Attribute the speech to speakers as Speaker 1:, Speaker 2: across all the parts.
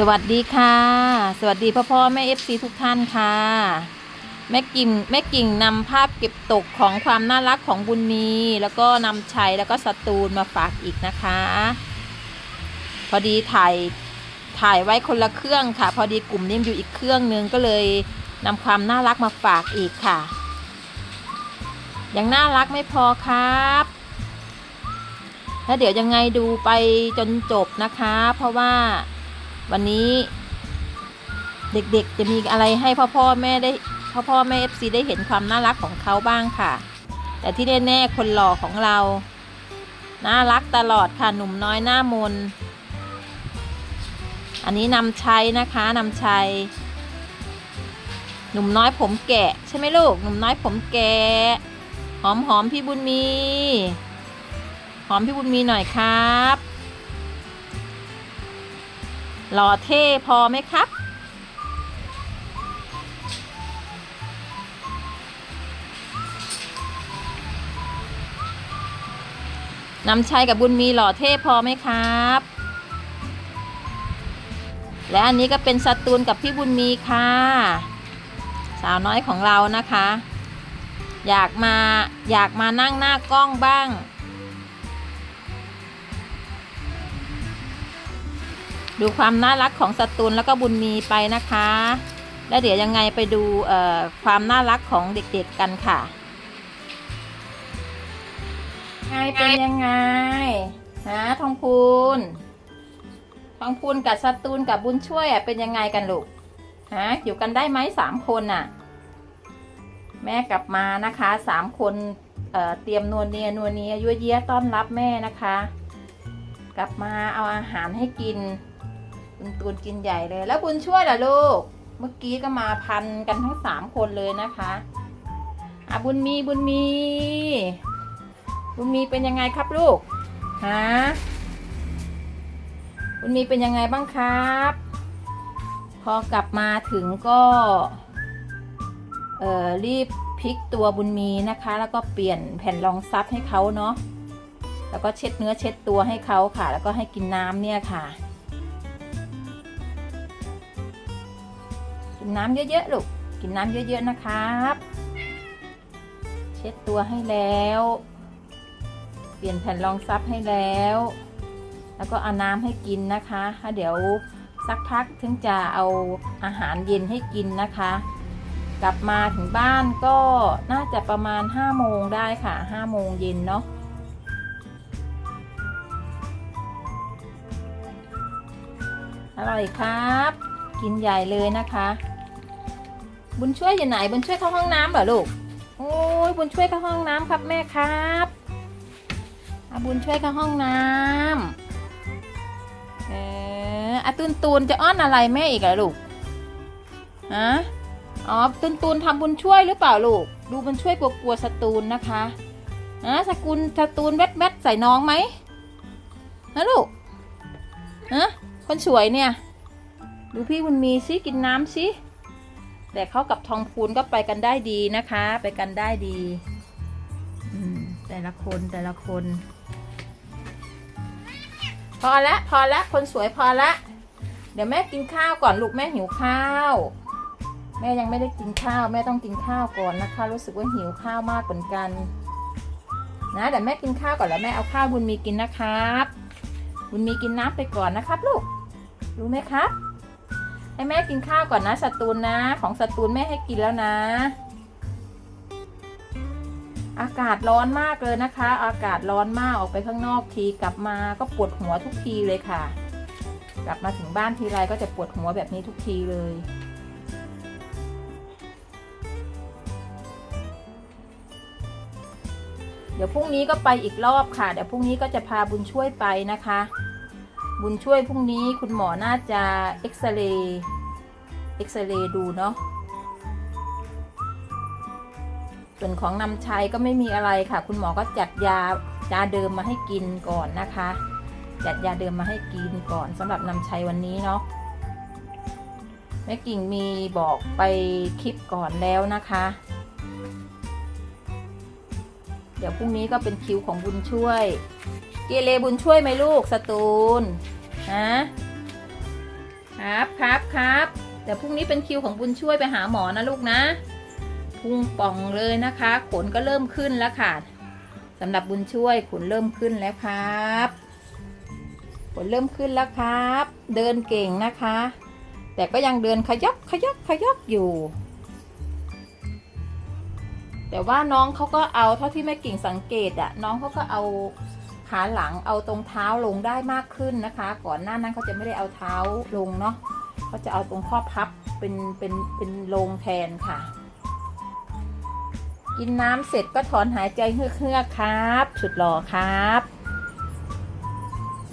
Speaker 1: สวัสดีค่ะ สวัสดีพ่อพ่อแม่เอฟซีทุกท่านค่ะ แม่กิ่งแม่กิ่งนำภาพเก็บตกของความน่ารักของบุญมี แล้วก็นำชัยแล้วก็สตูลมาฝากอีกนะคะ พอดีถ่ายถ่ายไว้คนละเครื่องค่ะ พอดีกลุ่มนี้อยู่อีกเครื่องนึงก็เลยนำความน่ารักมาฝากอีกค่ะ ยังน่ารักไม่พอครับแล้วเดี๋ยวยังไงดูไปจนจบนะคะ เพราะว่า วันนี้เด็กๆจะมีอะไรให้พ่อพ่อแม่ได้พ่อพ่อแม่เอฟซีได้เห็นความน่ารักของเขาบ้างค่ะ แต่ที่แน่ๆคนหล่อของเรา น่ารักตลอดค่ะหนุ่มน้อยหน้ามน อันนี้นำชัยนะคะนำชัยหนุ่มน้อยผมแกะใช่ไหมลูกหนุ่มน้อยผมแกะหอมหอมพี่บุญมี หอมพี่บุญมีหน่อยครับ หล่อเท่พอไหมครับ นำชัยกับบุญมีหล่อเท่พอไหมครับ และอันนี้ก็เป็นสตูลกับพี่บุญมีค่ะ สาวน้อยของเรานะคะ อยากมาอยากมานั่งหน้ากล้องบ้าง ดูความน่ารักของสตูลแล้วก็บุญมีไปนะคะ แล้วเดี๋ยวยังไงไปดูเอ่อความน่ารักของเด็กๆกันค่ะไงเป็นยังไงฮะทองพูนทองพูนกับสตูลกับบุญช่วยอะเป็นยังไงกันลูกฮะอยู่กันได้ไหมสามคนน่ะ แม่กลับมานะคะสามคนเอ่อเตรียมนวลเนียนวลเนียยั่วเยี้ยต้อนรับแม่นะคะ กลับมาเอาอาหารให้กิน บุญตูนกินใหญ่เลย แล้วบุญช่วยล่ะลูก เมื่อกี้ก็มาพันกันทั้งสามคนเลยนะคะอะบุญมีบุญมี บุญมีเป็นยังไงครับลูกฮะบุญมีเป็นยังไงบ้างครับ พอกลับมาถึงก็เอ่อรีบพลิกตัวบุญมีนะคะ แล้วก็เปลี่ยนแผ่นรองซับให้เขาเนาะแล้วก็เช็ดเนื้อเช็ดตัวให้เขาค่ะ แล้วก็ให้กินน้ำเนี่ยค่ะ นน้ำเยอะๆลูกกินน้ำเยอะๆนะครับ เช็ดตัวให้แล้ว เปลี่ยนแผ่นรองซับให้แล้ว แล้วก็เอาน้ำให้กินนะคะแล้วเดี๋ยวสักพักถึงจะเอาอาหารเย็นให้กินนะคะ กลับมาถึงบ้านก็น่าจะประมาณ5โมงได้ค่ะ5โมงเย็นเนาะอร่อยครับ กินใหญ่เลยนะคะ บุญช่วยอยู่ไหน บุญช่วยเข้าห้องน้ำเหรอลูก โอ้ยบุญช่วยเข้าห้องน้ำครับแม่ครับอาบุญช่วยเข้าห้องน้ำเอออาตูนตูนจะอ้อนอะไรแม่อีกเหรอลูกฮะอ๋อตูนตูนทำบุญช่วยหรือเปล่าลูก ดูบุญช่วยกลัวๆสตูนนะคะนะสกุลสตูนแวดแวดใส่น้องไหมฮะลูกฮะคนสวยเนี่ย ดูพี่บุญมีซิกินน้ำซิ แต่เข้ากับทองพูนก็ไปกันได้ดีนะคะ ไปกันได้ดีอืมแต่ละคนแต่ละคน พอละพอละคนสวยพอละเดี๋ยวแม่กินข้าวก่อนลูกแม่หิวข้าว แม่ยังไม่ได้กินข้าว แม่ต้องกินข้าวก่อนนะคะ รู้สึกว่าหิวข้าวมากเหมือนกัน นะเดี๋ยวแม่กินข้าวก่อนแล้วแม่เอาข้าวบุญมีกินนะครับ บุญมีกินน้ำไปก่อนนะครับ ลูกรู้ไหมครับ ให้แม่กินข้าวก่อนนะสตูลนะ ของสตูลแม่ให้กินแล้วนะ อากาศร้อนมากเลยนะคะ อากาศร้อนมากออกไปข้างนอกทีกลับมาก็ปวดหัวทุกทีเลยค่ะ กลับมาถึงบ้านทีไรก็จะปวดหัวแบบนี้ทุกทีเลยเดี๋ยวพรุ่งนี้ก็ไปอีกรอบค่ะ เดี๋ยวพรุ่งนี้ก็จะพาบุญช่วยไปนะคะ บุญช่วยพรุ่งนี้คุณหมอน่าจะเอ็กซเรย์เอ็กซเรย์ดูเนาะส่วนของนำชัยก็ไม่มีอะไรค่ะ คุณหมอก็จัดยายาเดิมมาให้กินก่อนนะคะ จัดยาเดิมมาให้กินก่อนสำหรับนำชัยวันนี้เนาะแม่กิ่งมีบอกไปคลิปก่อนแล้วนะคะ เดี๋ยวพรุ่งนี้ก็เป็นคิวของบุญช่วย เกเรบุญช่วยไหมลูกสตูลฮะครับครับครับเดี๋ยวพรุ่งนี้เป็นคิวของบุญช่วยไปหาหมอนะลูกนะพุงป่องเลยนะคะ ขนก็เริ่มขึ้นแล้วค่ะสำหรับบุญช่วยขนเริ่มขึ้นแล้วครับขนเริ่มขึ้นแล้วครับ เดินเก่งนะคะ แต่ก็ยังเดินขยับขยับขยับอยู่ แต่ว่าน้องเขาก็เอาเท่าที่แม่กิ่งสังเกตอะน้องเขาก็เอา ขาหลังเอาตรงเท้าลงได้มากขึ้นนะคะ ก่อนหน้านั้นเขาจะไม่ได้เอาเท้าลงเนาะเขาจะเอาตรงข้อพับเป็นเป็นเป็นลงแทนค่ะ กินน้ำเสร็จก็ถอนหายใจเฮือกๆครับสุดหล่อครับ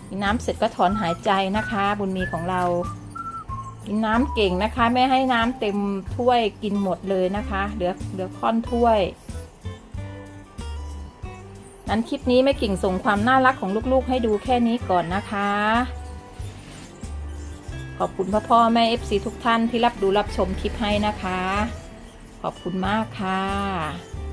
Speaker 1: กินน้ำเสร็จก็ถอนหายใจนะคะ บุญมีของเรา กินน้ำเก่งนะคะ ไม่ให้น้ำเต็มถ้วยกินหมดเลยนะคะ เหลือเหลือค่อนถ้วย นั้นคลิปนี้แม่กิ่งส่งความน่ารักของลูกๆ ให้ดูแค่นี้ก่อนนะคะ ขอบคุณพ่อพ่อแม่เอฟซีทุกท่านที่รับดูรับชมคลิปให้นะคะ ขอบคุณมากค่ะ